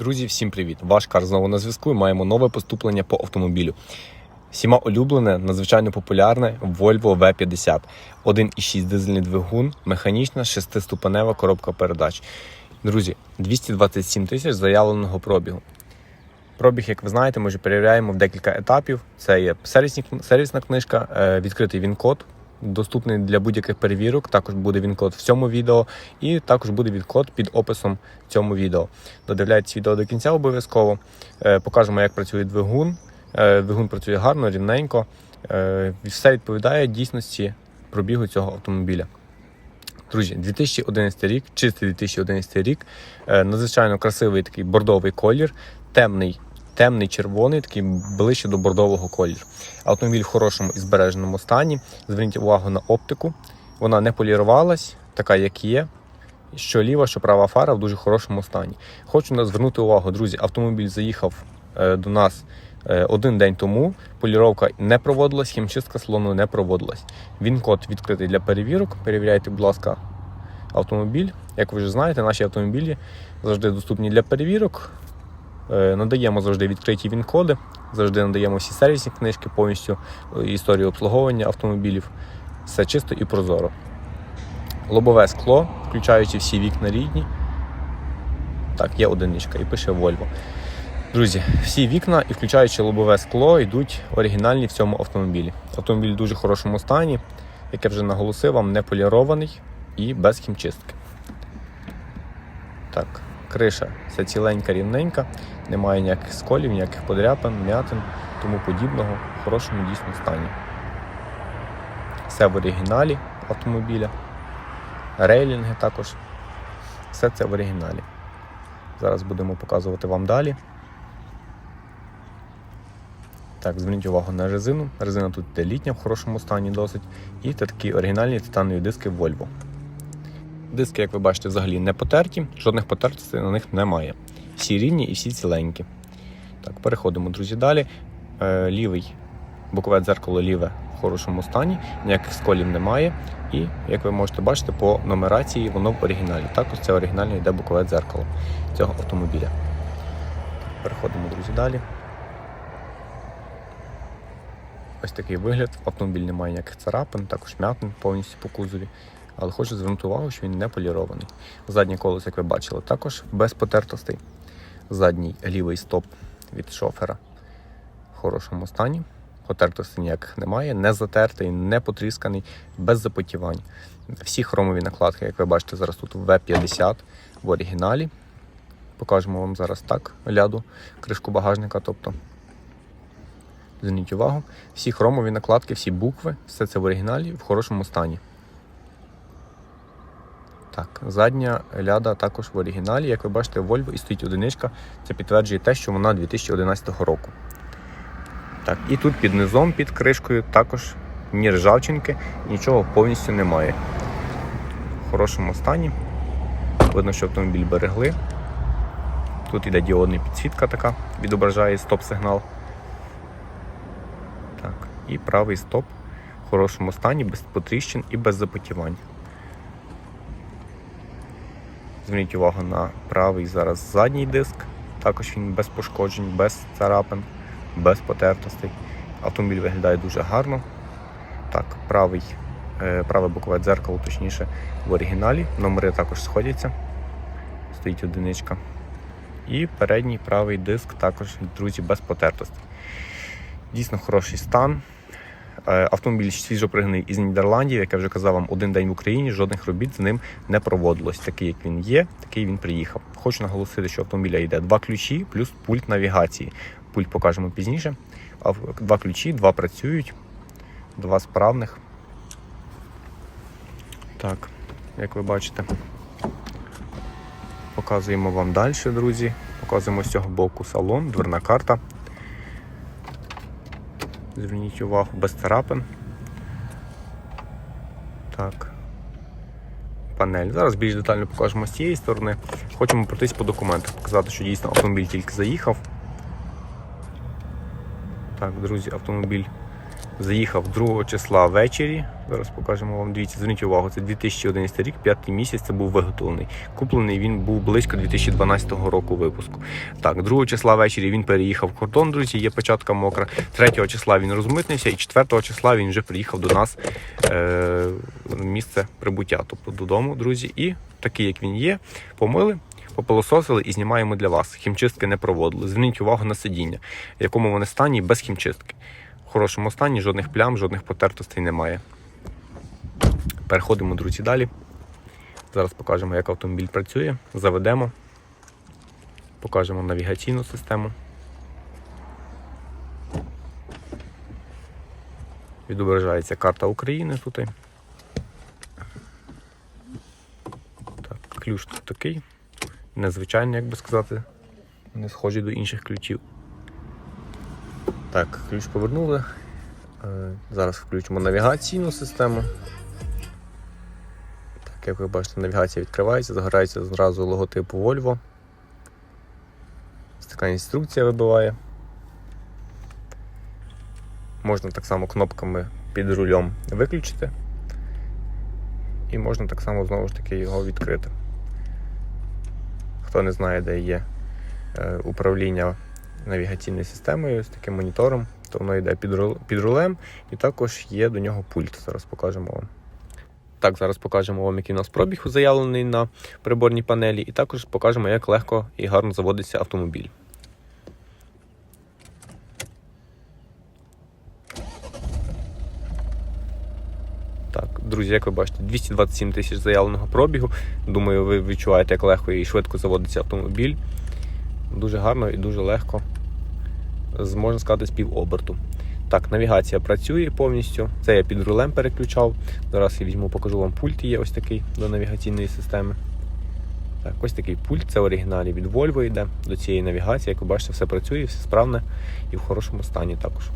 Друзі, всім привіт! Ваш кар знову на зв'язку. і Маємо нове поступлення по автомобілю. Всіма улюблене, надзвичайно популярне Volvo V50. 1,6 дизельний двигун, механічна шестиступенева коробка передач. Друзі, 227 тисяч заявленого пробігу. Пробіг, як ви знаєте, ми вже перевіряємо в декілька етапів. Це є сервісна книжка, е, відкритий він-код, доступний для будь-яких перевірок. Також буде він-код в цьому відео, і також буде він-код під описом цьому відео. Додивляйтесь відео до кінця обов'язково. Е, Покажемо, як працює двигун. Е, Двигун працює гарно, рівненько. Е, Все відповідає дійсності пробігу цього автомобіля. Друзі, 2011 рік, чистий 2011 рік, надзвичайно красивий такий бордовий колір, темний, темний червоний, такий ближче до бордового кольору. Автомобіль в хорошому і збереженому стані. Зверніть увагу на оптику. Вона не полірувалась, така як є. Що ліва, що права фара в дуже хорошому стані. Хочу звернути увагу, друзі. Автомобіль заїхав е, до нас е, один день тому. Поліровка не проводилась, хімчистка салону не проводилась. Він код відкритий для перевірок. Перевіряйте, будь ласка, автомобіль. Як ви вже знаєте, наші автомобілі завжди доступні для перевірок. Е, Надаємо завжди відкриті він-коди, завжди надаємо всі сервісні книжки, повністю е, історію обслуговування автомобілів. Все чисто і прозоро. Лобове скло, включаючи всі вікна рідні. Так, є одиничка і пише Volvo. Друзі, всі вікна і включаючи лобове скло, йдуть оригінальні в цьому автомобілі. Автомобіль в дуже хорошому стані, як я вже наголосив, вам не полірований і без хімчистки. Так, криша вся ціленька, рівненька, немає ніяких сколів, ніяких подряпин, м'ятин, тому подібного в хорошому дійсно стані. Все в оригіналі автомобіля, рейлінги також. Все це в оригіналі. Зараз будемо показувати вам далі. Так, зверніть увагу на резину. Резина тут літня в хорошому стані досить. І це такі оригінальні титанові диски Volvo. Диски, як ви бачите, взагалі не потерті, жодних потертостей на них немає. Всі рівні і всі ціленькі. Так, переходимо, друзі, далі. Е, лівий бокове дзеркало ліве в хорошому стані, ніяких сколів немає. І, як ви можете бачити, по нумерації воно в оригіналі. Також це оригінально йде бокове дзеркало цього автомобіля. Переходимо, друзі, далі. Ось такий вигляд. Автомобіль не має ніяких царапин, також м'ятин повністю по кузові. Але хочу звернути увагу, що він не полірований. Заднє колесо, як ви бачили, також без потертостей. Задній лівий стоп від шофера в хорошому стані. Потертостей ніяких немає, не затертий, не потрісканий, без запотівань. Всі хромові накладки, як ви бачите, зараз тут в V50 в оригіналі. Покажемо вам зараз так ляду кришку багажника. тобто Зверніть увагу, всі хромові накладки, всі букви, все це в оригіналі в хорошому стані. Так, задня ляда також в оригіналі. Як ви бачите, Volvo і стоїть одиничка. Це підтверджує те, що вона 2011 року. Так, і тут під низом, під кришкою, також ні ржавчинки, нічого повністю немає. В хорошому стані. Видно, що автомобіль берегли. Тут іде діодна підсвітка така, відображає стоп-сигнал. Так, і правий стоп в хорошому стані, без потріщин і без запотівань. Зверніть увагу на правий зараз задній диск. Також він без пошкоджень, без царапин, без потертостей. Автомобіль виглядає дуже гарно. Так, правий, е, праве бокове дзеркало, точніше, в оригіналі. Номери також сходяться. Стоїть одиничка. І передній правий диск також, друзі, без потертостей. Дійсно хороший стан. Е, Автомобіль свіжо пригнаний із Нідерландів, як я вже казав вам, один день в Україні, жодних робіт з ним не проводилось. Такий, як він є, такий він приїхав. Хочу наголосити, що автомобіля йде два ключі плюс пульт навігації. Пульт покажемо пізніше. Два ключі, два працюють, два справних. Так, як ви бачите, показуємо вам далі, друзі. Показуємо з цього боку салон, дверна карта. Зверніть увагу, без царапин. Так. Панель. Зараз більш детально покажемо з цієї сторони. Хочемо пройтись по документах, показати, що дійсно автомобіль тільки заїхав. Так, друзі, автомобіль Заїхав 2 числа ввечері. Зараз покажемо вам. Дивіться, зверніть увагу, це 2011 рік, п'ятий місяць це був виготовлений. Куплений він був близько 2012 року випуску. Так, 2 числа ввечері він переїхав в кордон, друзі, є печатка мокра. 3 числа він розмитнився, і 4 числа він вже приїхав до нас е, місце прибуття, тобто додому, друзі. І такий, як він є, помили. Попилососили і знімаємо для вас. Хімчистки не проводили. Зверніть увагу на сидіння, в якому вони стані без хімчистки. В хорошому стані жодних плям, жодних потертостей немає. Переходимо, друзі, далі. Зараз покажемо, як автомобіль працює. Заведемо, покажемо навігаційну систему. Відображається карта України тут. Так, ключ тут такий. Незвичайний, як би сказати, не схожий до інших ключів. Так, ключ повернули. Е, Зараз включимо навігаційну систему. Так, як ви бачите, навігація відкривається, загорається зразу логотип Volvo. Така інструкція вибиває. Можна так само кнопками під рулем виключити. І можна так само знову ж таки його відкрити. Хто не знає, де є е, управління навігаційною системою з таким монітором, то воно йде під, рул- під рулем, і також є до нього пульт. Зараз покажемо вам. Так, зараз покажемо вам, який у нас пробіг заявлений на приборній панелі, і також покажемо, як легко і гарно заводиться автомобіль. Так, друзі, як ви бачите, 227 тисяч заявленого пробігу. Думаю, ви відчуваєте, як легко і швидко заводиться автомобіль. Дуже гарно і дуже легко, з, можна сказати, з півоберту. Так, навігація працює повністю. Це я під рулем переключав. Зараз я візьму, покажу вам пульт є ось такий до навігаційної системи. Так, ось такий пульт, це в оригіналі від Volvo йде до цієї навігації. Як ви бачите, все працює, все справне і в хорошому стані також.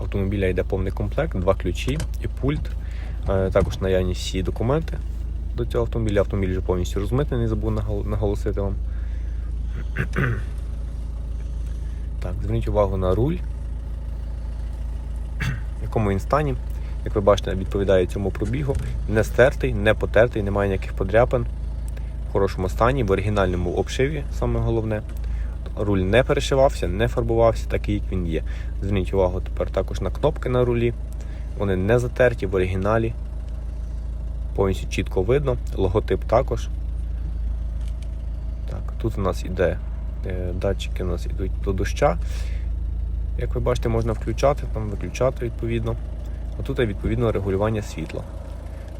Автомобіля йде повний комплект, два ключі і пульт. Е, Також наявність всі документи до цього автомобіля. Автомобіль вже повністю розмитнений, забув наголосити вам. Так, зверніть увагу на руль, в якому він стані. Як ви бачите, відповідає цьому пробігу. Не стертий, не потертий, немає ніяких подряпин. В хорошому стані, в оригінальному обшиві, саме головне. Руль не перешивався, не фарбувався, такий, як він є. Зверніть увагу тепер також на кнопки на рулі. Вони не затерті в оригіналі. Повністю чітко видно. Логотип також. Так, тут у нас іде датчики у нас йдуть до доща. Як ви бачите, можна включати, там виключати відповідно. А тут відповідно регулювання світла.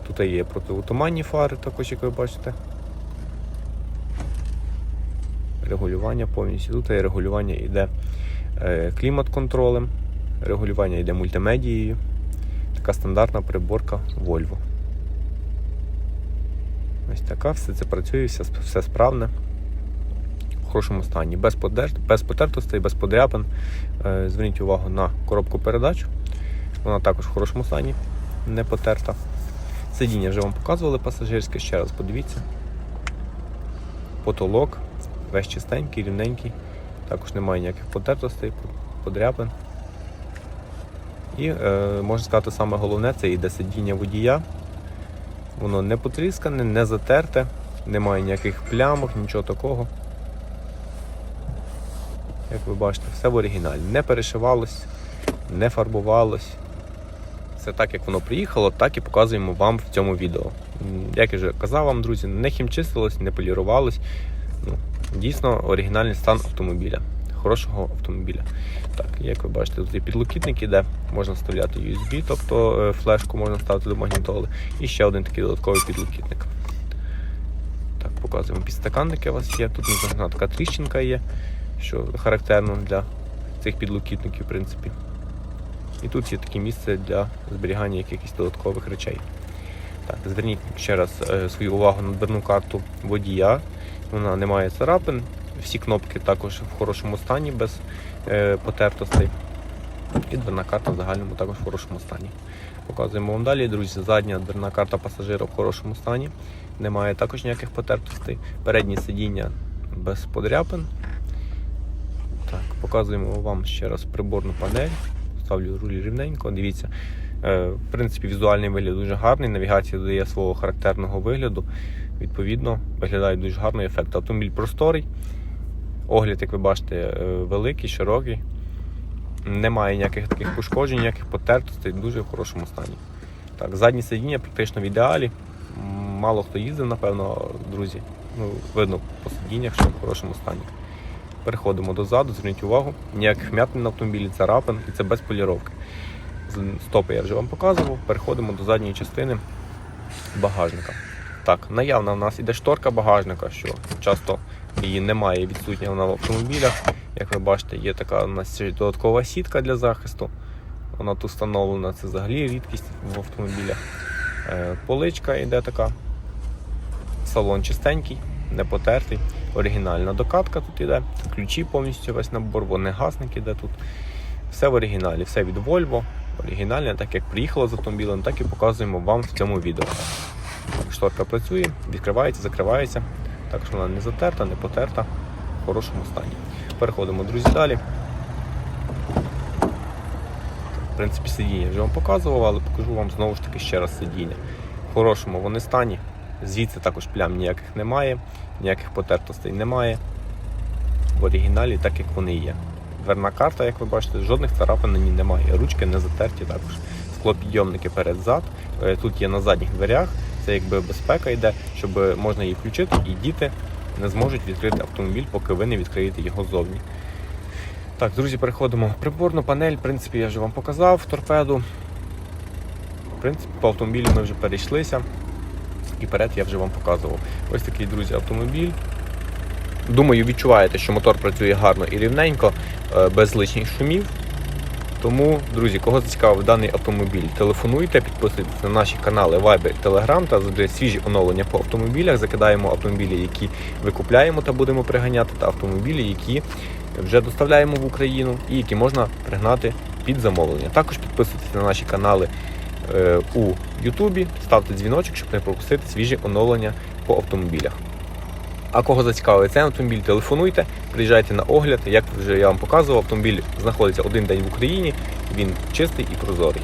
Тут є противотуманні фари, також, як ви бачите. Регулювання повністю. Тут є регулювання йде е, клімат-контролем, регулювання йде мультимедією. Така стандартна приборка Volvo. Ось така, все це працює, все, все справне. В хорошому стані, без, подер... без потертостей, без подряпин. Е, Зверніть увагу на коробку передач. Вона також в хорошому стані, не потерта. Сидіння вже вам показували пасажирське, ще раз подивіться. Потолок, весь чистенький, рівненький. Також немає ніяких потертостей, подряпин. І е, можна сказати, саме головне це йде сидіння водія. Воно не потріскане, не затерте, немає ніяких плямок, нічого такого. Як ви бачите, все в оригіналі. Не перешивалось, не фарбувалось. Все так, як воно приїхало, так і показуємо вам в цьому відео. Як я вже казав вам, друзі, не хімчистилось, не полірувалось. Ну, дійсно оригінальний стан автомобіля. Хорошого автомобіля. Так, як ви бачите, тут є підлокітник іде, можна вставляти USB, тобто е, флешку можна ставити до магнітоли. І ще один такий додатковий підлокітник. Так, показуємо підстаканники у вас є. Тут незначна така тріщинка є, що характерно для цих підлокітників, в принципі. І тут є таке місце для зберігання якихось додаткових речей. Так, зверніть ще раз е, свою увагу на дверну карту водія. Вона не має царапин. Всі кнопки також в хорошому стані, без е, потертостей. І дверна карта в загальному також в хорошому стані. Показуємо вам далі, друзі. Задня дверна карта пасажира в хорошому стані. Немає також ніяких потертостей. Передні сидіння без подряпин. Показуємо вам ще раз приборну панель. ставлю руль рівненько. Дивіться, е, в принципі, візуальний вигляд дуже гарний. Навігація додає свого характерного вигляду. Відповідно, виглядає дуже гарний ефект. Автомобіль просторий. Огляд, як ви бачите, е, великий, широкий. Немає ніяких таких пошкоджень, ніяких потертостей, дуже в хорошому стані. Так, заднє сидіння практично в ідеалі. Мало хто їздив, напевно, друзі. Ну, видно по сидіннях, що в хорошому стані. Переходимо дозаду, зверніть увагу. Ніяких м'ятин на автомобілі, царапин і це без поліровки. Стопи я вже вам показував. Переходимо до задньої частини багажника. Так, наявна в нас іде шторка багажника, що часто її немає, відсутня в автомобілях. Як ви бачите, є така у нас додаткова сітка для захисту. Вона тут встановлена, це взагалі рідкість в автомобілях. Е, Поличка йде така. Салон чистенький, не потертий. Оригінальна докатка тут іде. Ключі повністю весь набор, вогнегасник іде тут. Все в оригіналі, все від Volvo. Оригінальне, так як приїхало з автомобілем, так і показуємо вам в цьому відео. Шторка працює, відкривається, закривається. Так що вона не затерта, не потерта, в хорошому стані. Переходимо, друзі, далі. В принципі, сидіння вже вам показував, але покажу вам знову ж таки ще раз сидіння. В хорошому вони стані. Звідси також плям ніяких немає, ніяких потертостей немає. В оригіналі, так як вони є. Дверна карта, як ви бачите, жодних царапин на ній немає. Ручки не затерті також. Склопідйомники перед-зад. Е, Тут є на задніх дверях. Це якби безпека йде, щоб можна її включити, і діти не зможуть відкрити автомобіль, поки ви не відкриєте його ззовні. Так, друзі, переходимо приборну панель. В принципі, я вже вам показав торпеду. В принципі, по автомобілю ми вже перейшлися. І перед я вже вам показував. Ось такий, друзі, автомобіль. Думаю, відчуваєте, що мотор працює гарно і рівненько, е, без лишніх шумів. Тому, друзі, кого зацікавив даний автомобіль, телефонуйте, підписуйтесь на наші канали Viber, Telegram та завжди свіжі оновлення по автомобілях. Закидаємо автомобілі, які викупляємо та будемо приганяти, та автомобілі, які вже доставляємо в Україну і які можна пригнати під замовлення. Також підписуйтесь на наші канали у Ютубі, ставте дзвіночок, щоб не пропустити свіжі оновлення по автомобілях. А кого зацікавили цей автомобіль, телефонуйте, приїжджайте на огляд. Як вже я вам показував, автомобіль знаходиться один день в Україні, він чистий і прозорий.